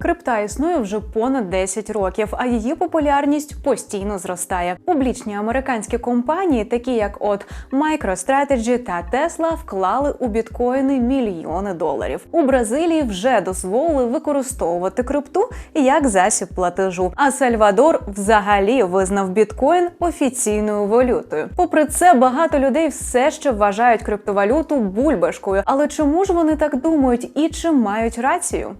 Крипта існує вже понад 10 років, а її популярність постійно зростає. Публічні американські компанії, такі як от MicroStrategy та Tesla, вклали у біткоїни мільйони доларів. У Бразилії вже дозволили використовувати крипту як засіб платежу. А Сальвадор взагалі визнав біткоін офіційною валютою. Попри це, багато людей все ще вважають криптовалюту бульбашкою. Але чому ж вони так думають і чи мають рацію?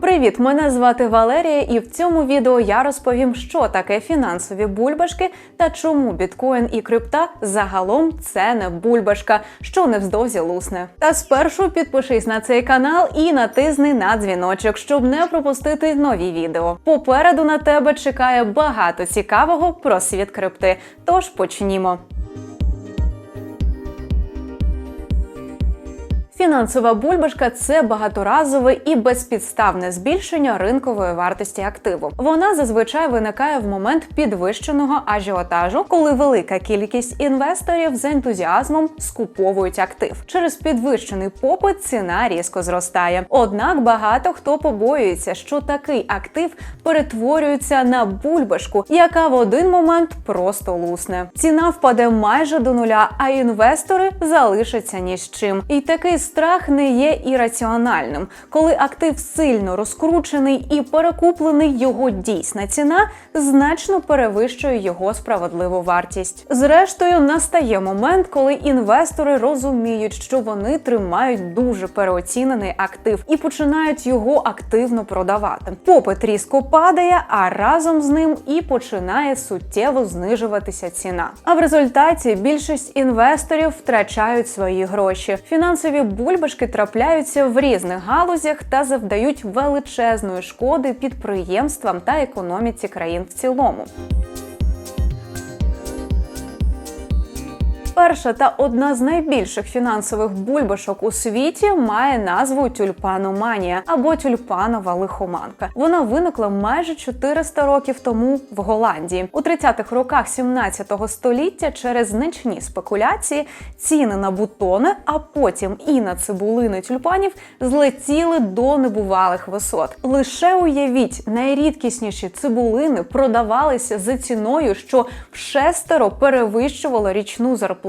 Привіт, мене звати Валерія, і в цьому відео я розповім, що таке фінансові бульбашки та чому біткоін і крипта загалом це не бульбашка, що невздовзі лусне. Та спершу підпишись на цей канал і натисни на дзвіночок, щоб не пропустити нові відео. Попереду на тебе чекає багато цікавого про світ крипти. Тож почнімо. Фінансова бульбашка це багаторазове і безпідставне збільшення ринкової вартості активу. Вона зазвичай виникає в момент підвищеного ажіотажу, коли велика кількість інвесторів з ентузіазмом скуповують актив. Через підвищений попит ціна різко зростає. Однак багато хто побоюється, що такий актив перетворюється на бульбашку, яка в один момент просто лусне. Ціна впаде майже до нуля, а інвестори залишаться ні з чим. І такий страх не є ірраціональним. Коли актив сильно розкручений і перекуплений, його дійсна ціна значно перевищує його справедливу вартість. Зрештою, настає момент, коли інвестори розуміють, що вони тримають дуже переоцінений актив і починають його активно продавати. Попит різко падає, а разом з ним і починає суттєво знижуватися ціна. А в результаті більшість інвесторів втрачають свої гроші. Фінансові бульбашки трапляються в різних галузях та завдають величезної шкоди підприємствам та економіці країн в цілому. Перша та одна з найбільших фінансових бульбашок у світі має назву тюльпаноманія або тюльпанова лихоманка. Вона виникла майже 400 років тому в Голландії. У 30-х роках 17 століття через значні спекуляції ціни на бутони, а потім і на цибулини тюльпанів злетіли до небувалих висот. Лише уявіть, найрідкісніші цибулини продавалися за ціною, що в шестеро перевищувало річну зарплату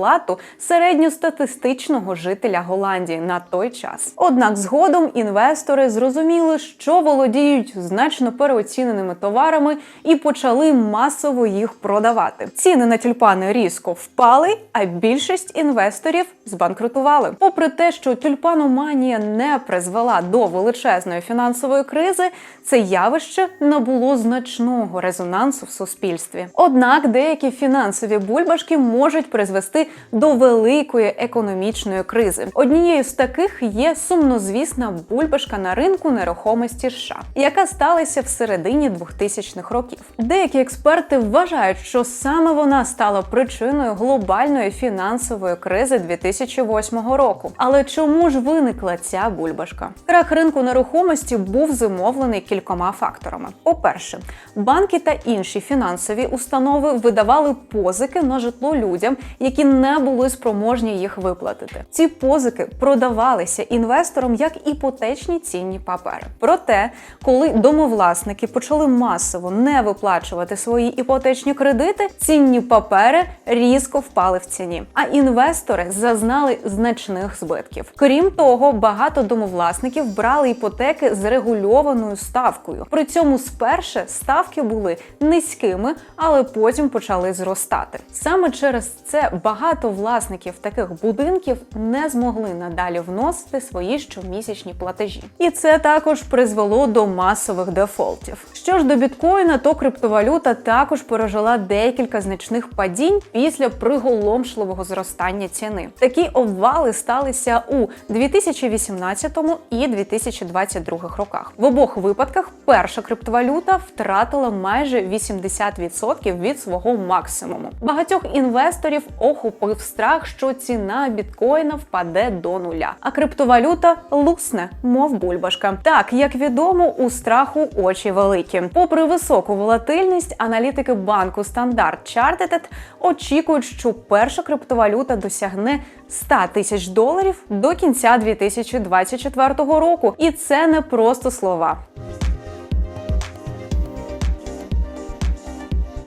середньостатистичного жителя Голландії на той час. Однак згодом інвестори зрозуміли, що володіють значно переоціненими товарами і почали масово їх продавати. Ціни на тюльпани різко впали, а більшість інвесторів збанкрутували. Попри те, що тюльпаноманія не призвела до величезної фінансової кризи, це явище набуло значного резонансу в суспільстві. Однак деякі фінансові бульбашки можуть призвести до великої економічної кризи. Однією з таких є сумнозвісна бульбашка на ринку нерухомості США, яка сталася в середині 2000-х років. Деякі експерти вважають, що саме вона стала причиною глобальної фінансової кризи 2008 року. Але чому ж виникла ця бульбашка? Крах ринку нерухомості був зумовлений кількома факторами. По-перше, банки та інші фінансові установи видавали позики на житло людям, які не були спроможні їх виплатити. Ці позики продавалися інвесторам як іпотечні цінні папери. Проте, коли домовласники почали масово не виплачувати свої іпотечні кредити, цінні папери різко впали в ціні, а інвестори зазнали значних збитків. Крім того, багато домовласників брали іпотеки з регульованою ставкою. При цьому сперше ставки були низькими, але потім почали зростати. Саме через це багато власників таких будинків не змогли надалі вносити свої щомісячні платежі. І це також призвело до масових дефолтів. Що ж до біткоїна, то криптовалюта також пережила декілька значних падінь після приголомшливого зростання ціни. Такі обвали сталися у 2018 і 2022 роках. В обох випадках перша криптовалюта втратила майже 80% від свого максимуму. Багатьох інвесторів охопив охопив страх, що ціна біткоїна впаде до нуля, а криптовалюта лусне, мов бульбашка. Так як відомо, у страху очі великі. Попри високу волатильність, аналітики банку Standard Chartered очікують, що перша криптовалюта досягне 100 тисяч доларів до кінця 2024 року, і це не просто слова.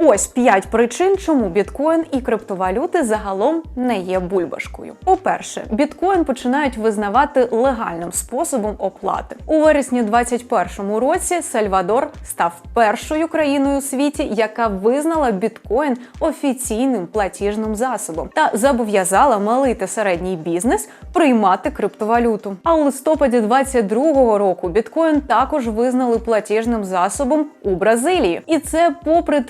Ось п'ять причин, чому біткоін і криптовалюти загалом не є бульбашкою. По-перше, біткоін починають визнавати легальним способом оплати. У вересні 2021 році Сальвадор став першою країною у світі, яка визнала біткоін офіційним платіжним засобом та зобов'язала малий та середній бізнес приймати криптовалюту. А у листопаді 2022 року біткоін також визнали платіжним засобом у Бразилії, і це попри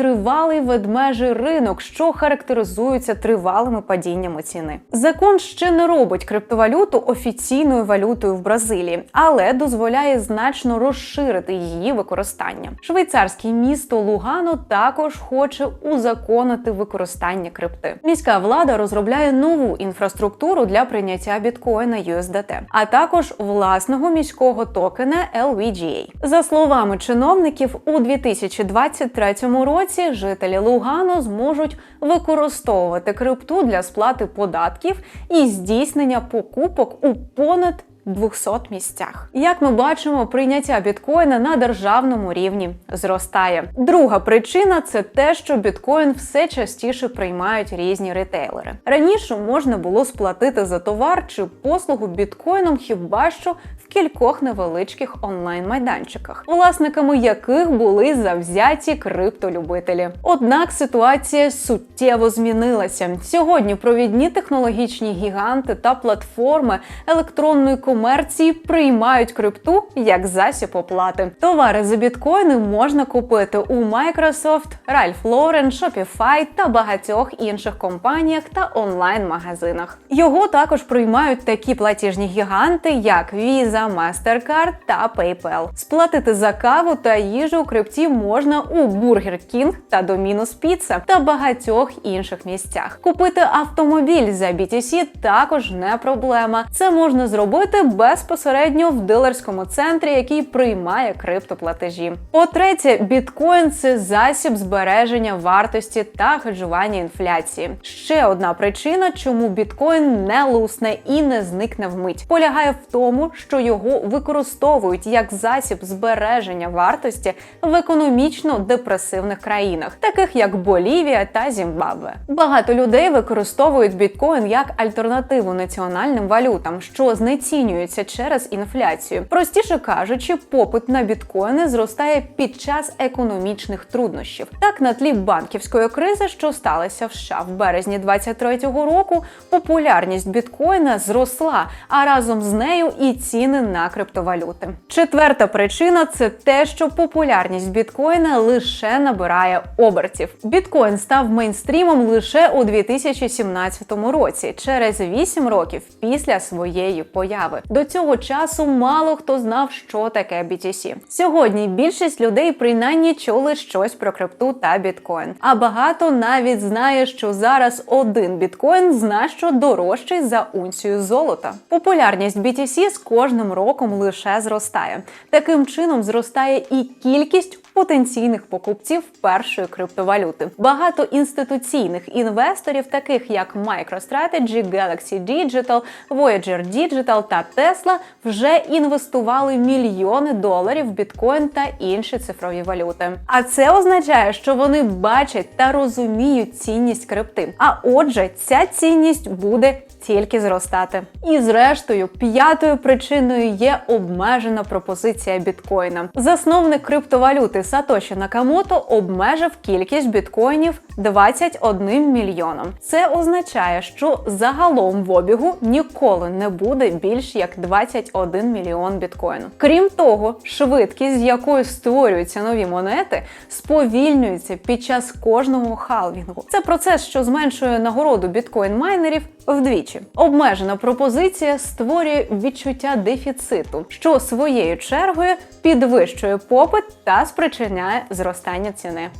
тривалий ведмежий ринок, що характеризується тривалими падіннями ціни. Закон ще не робить криптовалюту офіційною валютою в Бразилії, але дозволяє значно розширити її використання. Швейцарське місто Лугано також хоче узаконити використання крипти. Міська влада розробляє нову інфраструктуру для прийняття біткоїна USDT, а також власного міського токена LVGA. За словами чиновників, у 2023 році жителі Лугано зможуть використовувати крипту для сплати податків і здійснення покупок у понад 200 місцях. Як ми бачимо, прийняття біткоїна на державному рівні зростає. Друга причина це те, що біткоін все частіше приймають різні ретейлери. Раніше можна було сплатити за товар чи послугу біткоїном хіба що кількох невеличких онлайн-майданчиках, власниками яких були завзяті криптолюбителі. Однак ситуація суттєво змінилася. Сьогодні провідні технологічні гіганти та платформи електронної комерції приймають крипту як засіб оплати. Товари за біткоїни можна купити у Microsoft, Ralph Lauren, Shopify та багатьох інших компаніях та онлайн-магазинах. Його також приймають такі платіжні гіганти, як Visa, Mastercard та PayPal. Сплатити за каву та їжу у крипті можна у Burger King та Domino's Pizza та багатьох інших місцях. Купити автомобіль за BTC також не проблема. Це можна зробити безпосередньо в дилерському центрі, який приймає криптоплатежі. По-третє, біткоін це засіб збереження вартості та хеджування інфляції. Ще одна причина, чому біткоін не лусне і не зникне вмить, полягає в тому, що його використовують як засіб збереження вартості в економічно депресивних країнах, таких як Болівія та Зімбабве. Багато людей використовують біткоін як альтернативу національним валютам, що знецінюються через інфляцію. Простіше кажучи, попит на біткоїни зростає під час економічних труднощів. Так, на тлі банківської кризи, що сталася в США в березні 2023 року, популярність біткоїна зросла, а разом з нею і ціни на криптовалюти. Четверта причина це те, що популярність біткоїна лише набирає обертів. Біткоін став мейнстрімом лише у 2017 році, через 8 років після своєї появи. До цього часу мало хто знав, що таке BTC. Сьогодні більшість людей принаймні чули щось про крипту та біткоін. А багато навіть знає, що зараз один біткоін значно дорожчий за унцію золота. Популярність BTC з кожним роком лише зростає. Таким чином зростає і кількість потенційних покупців першої криптовалюти. Багато інституційних інвесторів, таких як MicroStrategy, Galaxy Digital, Voyager Digital та Tesla, вже інвестували мільйони доларів в біткоін та інші цифрові валюти. А це означає, що вони бачать та розуміють цінність крипти. А отже, ця цінність буде тільки зростати. І зрештою, п'ятою причиною є обмежена пропозиція біткоїна. Засновник криптовалюти Сатоші Накамото обмежив кількість біткоїнів 21 мільйоном. Це означає, що загалом в обігу ніколи не буде більш як 21 мільйон біткоїну. Крім того, швидкість, з якою створюються нові монети, сповільнюється під час кожного халвінгу. Це процес, що зменшує нагороду біткоін-майнерів вдвічі. Обмежена пропозиція створює відчуття дефіциту, що своєю чергою підвищує попит та спричиняє зростання ціни.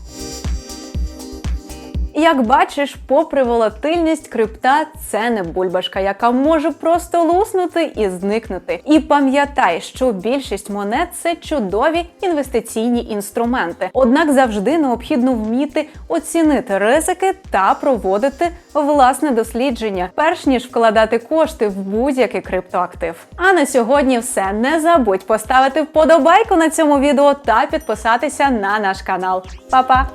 Як бачиш, попри волатильність, крипта це не бульбашка, яка може просто луснути і зникнути. І пам'ятай, що більшість монет це чудові інвестиційні інструменти. Однак завжди необхідно вміти оцінити ризики та проводити власне дослідження, перш ніж вкладати кошти в будь-який криптоактив. А на сьогодні все. Не забудь поставити вподобайку на цьому відео та підписатися на наш канал. Па-па!